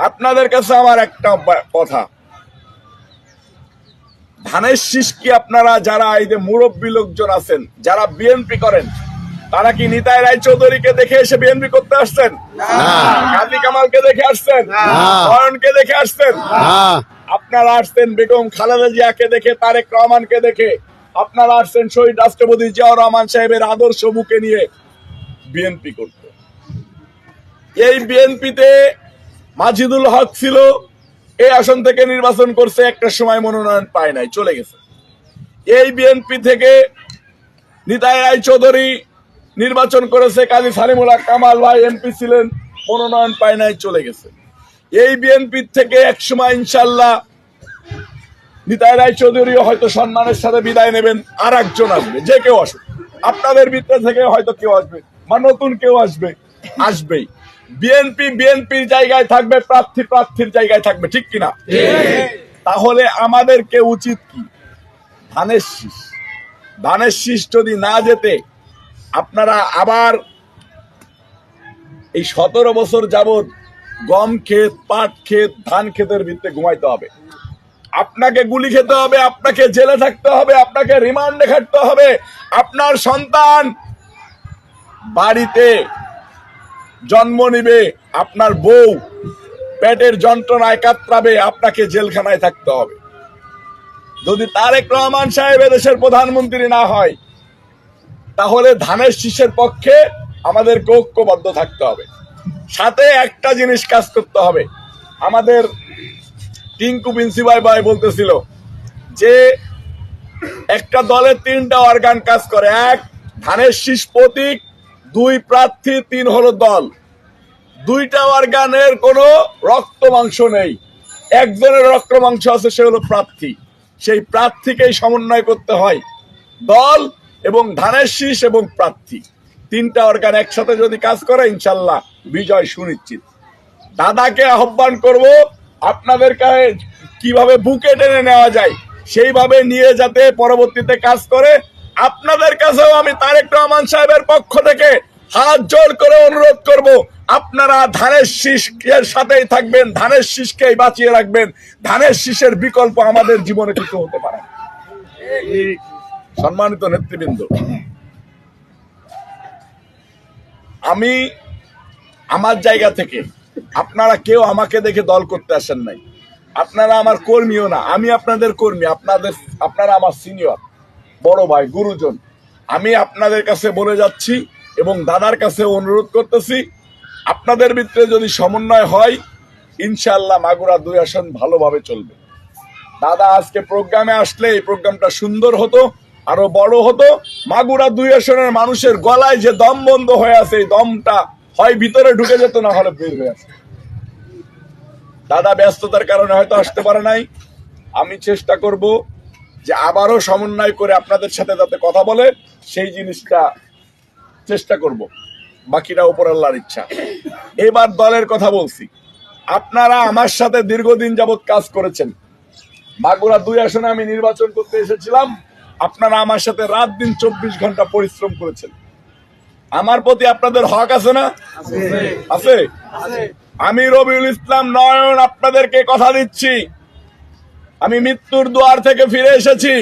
আপনাদের কাছে আমার একটা কথা। ধানের শীষ কি আপনারা যারা এই যে মুরব্বী লোকজন আছেন যারা বিএনপি করেন তারা কি নিতাই রায় চৌধুরীকে দেখে এসে বিএনপি করতে আসছেন? কাজী কামালকে দেখে আসছেন? অয়নকে দেখে আসছেন? আপনারা আসছেন বেগম খালেদা জিয়াকে দেখে তারেক রহমানকে দেখে। আপনারা আসছেন শহীদ রাষ্ট্রপতি জিয়াউর রহমান সাহেবের আদর্শ বুকে নিয়ে বিএনপি করতে। এই বিএনপিতে মাজিদুল হক ছিল, এই আসন থেকে নির্বাচন করছে, একটা সময় মনোনয়ন পায় নাই, চলে গেছে। এই বিএনপি থেকে নিতাই রায় চৌধুরী নির্বাচন করেছে, কাজী সালিমুল্লাহ কামাল ভাই এমপি ছিলেন, মনোনয়ন পায় নাই, চলে গেছে। এই বিএনপি থেকে একসময় ইনশাল্লাহ নিতাই রায় চৌধুরীও হয়তো সম্মানের সাথে বিদায় নেবেন আর একজন আসবে, যে কেউ আসবে আপনাদের ভিতর থেকে হয়তো কেউ আসবে, বা নতুন কেউ আসবে, আসবেই। বিএনপি বিএনপির জায়গায় থাকবে, প্রার্থী প্রার্থীর জায়গায় থাকবে, ঠিক কিনা? তাহলে আমাদেরকে উচিত কি? ধানের শীষ। ধানের শীষ যদি না যেতে, আপনারা আবার এই সতেরো বছর যাবৎ গম ক্ষেত, পাট ক্ষেত, ধান ক্ষেতের ভিত্তিতে ঘুমাইতে হবে। আপনাকে গুলি খেতে হবে, আপনাকে জেলে থাকতে হবে, আপনাকে রিমান্ডে খাটতে হবে। আপনার সন্তান বাড়িতে জন্ম নিবে, আপনার বউ পেটের যন্ত্রণায় কাতরাবে, আপনাকে জেলখানায় থাকতে হবে। যদি তারেক রহমান সাহেব দেশের প্রধানমন্ত্রী না হয়, তাহলে ধানের শীষের পক্ষে আমাদের ঐক্যবদ্ধ থাকতে হবে। সাথে একটা জিনিস কাজ করতে হবে। আমাদের টিঙ্কু প্রিন্সিপাল ভাই বলতেছিল যে, একটা দলের তিনটা অর্গান কাজ করে। এক, ধানের শীষ প্রতীক দুই প্রার্থী, তিন হলো দল। দুইটা অর্গানের কোনো রক্ত মাংস নেই। একজনের রক্ত মাংস আছে, সে হলো প্রার্থী। সেই প্রার্থীকেই সমন্বয় করতে হয় দল এবং ধানের শীষ এবং প্রার্থী। তিনটা অর্গান একসাথে যদি কাজ করে, ইনশাল্লাহ বিজয় সুনিশ্চিত। দাদাকে আহ্বান করব, আপনাদের কাছে কীভাবে বুকে টেনে নেওয়া যায়, সেইভাবে নিয়ে যাতে পরবর্তীতে কাজ করে আপনাদের কাছেও আমি তারেক রহমান সাহেবের পক্ষ থেকে হাত জোর করে অনুরোধ করব, আপনারা ধানের শীষের সাথেই থাকবেন, ধানের শীষকেই বাঁচিয়ে রাখবেন, ধানের শীষের বিকল্প আমাদের জীবনে কিছু হতে পারে। সম্মানিত নেতৃবৃন্দ, আমি আমার জায়গা থেকে, আপনারা কেউ আমাকে দেখে দল করতে আসেন নাই আপনারা আমার কর্মীও না, আমি আপনাদের কর্মী, আপনাদের, আপনারা আমার সিনিয়র বড় ভাই, গুরুজন। আমি আপনাদের কাছে বলে যাচ্ছি এবং দাদার কাছে অনুরোধ করতেছি, আপনাদের ভিতরে যদি সমন্বয় হয় ইনশাল্লাহ মাগুরা দুই আসন ভালোভাবে চলবে। দাদা আজকে প্রোগ্রামে আসলে এই প্রোগ্রামটা সুন্দর হতো, আরও বড় হতো। মাগুরা দুই আসনের মানুষের গলায় যে দম বন্ধ হয়ে আছে, এই দমটা হয় ভিতরে ঢুকে যেত, না হলে বের হয়ে আসে দাদা ব্যস্ততার কারণে হয়তো আসতে পারে নাই। আমি চেষ্টা করব যে আবারও সমন্বয় করে আপনাদের সাথে যাতে কথা বলে সেই জিনিসটা চেষ্টা করব। বাকিটা উপর আল্লাহর ইচ্ছা। এবার দলের কথা বলছি। আপনারা আমার সাথে দীর্ঘদিন যাবৎ কাজ করেছেন। মাগুরা দুই আসনে আমি নির্বাচন করতে এসেছিলাম। আপনারা আমার সাথে রাত দিন চব্বিশ ঘণ্টা পরিশ্রম করেছেন। আমার প্রতি আপনাদের হক আছে না? আছে? আমি রবিউল ইসলাম নয়ন আপনাদেরকে কথা দিচ্ছি। আমি মৃত্যুর দুয়ার থেকে ফিরে এসেছি।